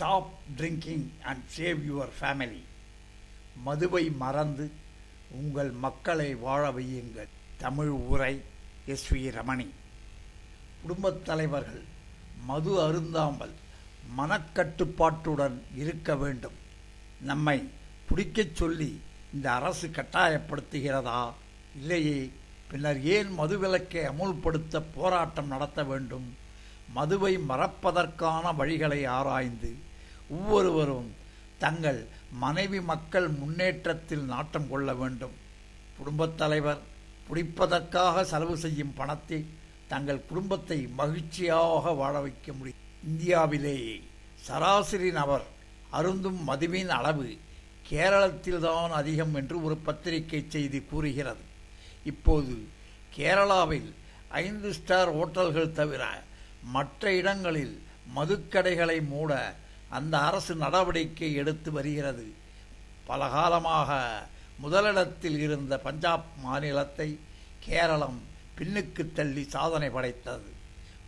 Stop drinking and save your family மதுவை மறந்து உங்கள் மக்களை வாழ வையுங்கள். தமிழ் உரை எஸ் வி ரமணி. குடும்பத் தலைவர்கள் மது அருந்தாமல் மனக்கட்டுப்பாட்டுடன் இருக்க வேண்டும். நம்மை பிடிக்கச் சொல்லி இந்த அரசு கட்டாயப்படுத்துகிறதா? இல்லையே பின்னர் ஏன் மதுவிலக்கை அமுல்படுத்த போராட்டம் நடத்த வேண்டும்? மதுவை மறப்பதற்கான வழிகளை ஆராய்ந்து ஒவ்வொருவரும் தங்கள் மனைவி மக்கள் முன்னேற்றத்தில் நாட்டம் கொள்ள வேண்டும். குடும்பத் தலைவர் குடிப்பதற்காக செலவு செய்யும் பணத்தை தங்கள் குடும்பத்தை மகிழ்ச்சியாக வாழ வைக்க முடியும். இந்தியாவிலேயே சராசரி நபர் அருந்தும் மதுவின் அளவு கேரளத்தில்தான் அதிகம் என்று ஒரு பத்திரிகை செய்தி கூறுகிறது. இப்போது கேரளாவில் ஐந்து ஸ்டார் ஹோட்டல்கள் தவிர மற்ற இடங்களில் மதுக்கடைகளை மூட அந்த அரசு நடவடிக்கை எடுத்து வருகிறது. பல காலமாக முதலிடத்தில் இருந்த பஞ்சாப் மாநிலத்தை கேரளம் பின்னுக்கு தள்ளி சாதனை படைத்தது.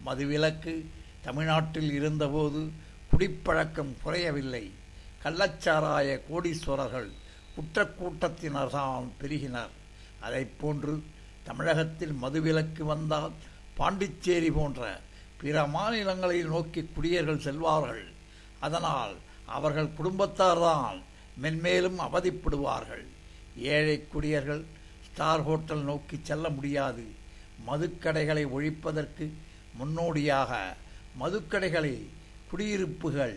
மதுவிலக்கு தமிழ்நாட்டில் இருந்தபோது குடிப்பழக்கம் குறையவில்லை. கள்ளச்சாராய கோடீஸ்வரர்கள் குற்றக்கூட்டத்தினர்தான் பெருகினர். அதை போன்று தமிழகத்தில் மதுவிலக்கு வந்தால் பாண்டிச்சேரி போன்ற பிற மாநிலங்களை நோக்கி குடியர்கள் செல்வார்கள். அதனால் அவர்கள் குடும்பத்தார்தான் மென்மேலும் அவதிப்படுவார்கள். ஏழை குடியர்கள் ஸ்டார் ஹோட்டல் நோக்கி செல்ல முடியாது. மதுக்கடைகளை ஒழிப்பதற்கு முன்னோடியாக மதுக்கடைகளை குடியிருப்புகள்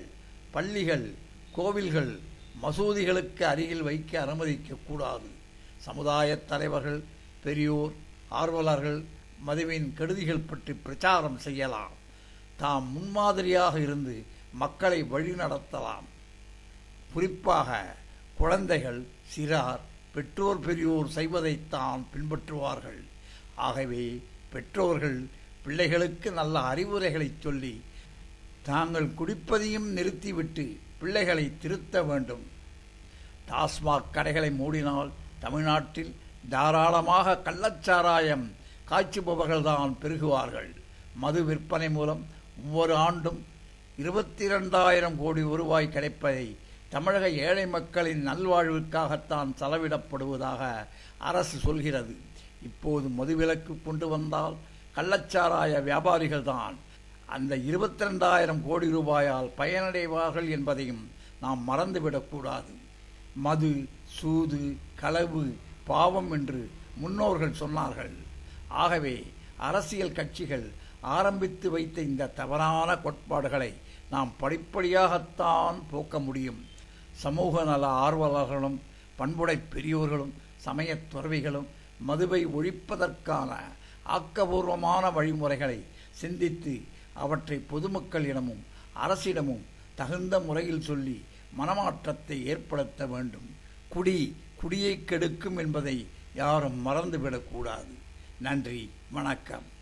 பள்ளிகள் கோவில்கள் மசூதிகளுக்கு அருகில் வைக்க அனுமதிக்கக்கூடாது சமுதாயத் தலைவர்கள் பெரியோர் ஆர்வலர்கள் மதுவின் கெடுதிகள் பற்றி பிரச்சாரம் செய்யலாம். தாம் முன்மாதிரியாக இருந்து மக்களை வழிநடத்தலாம் குறிப்பாக குழந்தைகள் சிறார் பெற்றோர் பெரியோர் செய்வதைத்தான் பின்பற்றுவார்கள். ஆகவே பெற்றோர்கள் பிள்ளைகளுக்கு நல்ல அறிவுரைகளை சொல்லி தாங்கள் குடிப்பதையும் நிறுத்திவிட்டு பிள்ளைகளை திருத்த வேண்டும். டாஸ்மாக் கடைகளை மூடினால் தமிழ்நாட்டில் தாராளமாக கள்ளச்சாராயம் காய்ச்சுபவர்கள்தான் பெருகுவார்கள். மது விற்பனை மூலம் ஒவ்வொரு ஆண்டும் இருபத்தி இரண்டாயிரம் கோடி ரூபாய் கிடைப்பதை தமிழக ஏழை மக்களின் நல்வாழ்வுக்காகத்தான் செலவிடப்படுவதாக அரசு சொல்கிறது. இப்போது மதுவிலக்கு கொண்டு வந்தால் கள்ளச்சாராய வியாபாரிகள் தான் அந்த இருபத்தி ரெண்டாயிரம் கோடி ரூபாயால் பயனடைவார்கள் என்பதையும் நாம் மறந்துவிடக்கூடாது மது சூது களவு பாவம் என்று முன்னோர்கள் சொன்னார்கள். ஆகவே அரசியல் கட்சிகள் ஆரம்பித்து வைத்த இந்த தவறான கோட்பாடுகளை நாம் படிப்படியாகத்தான் போக்க முடியும். சமூக நல ஆர்வலர்களும் பண்புடை பெரியோர்களும் சமயத் துறவிகளும் மதுவை ஒழிப்பதற்கான ஆக்கபூர்வமான வழிமுறைகளை சிந்தித்து அவற்றை பொதுமக்களிடமும் அரசிடமும் தகுந்த முறையில் சொல்லி மனமாற்றத்தை ஏற்படுத்த வேண்டும். குடி குடியை கெடுக்கும் என்பதை யாரும் மறந்துவிடக்கூடாது. நன்றி வணக்கம்.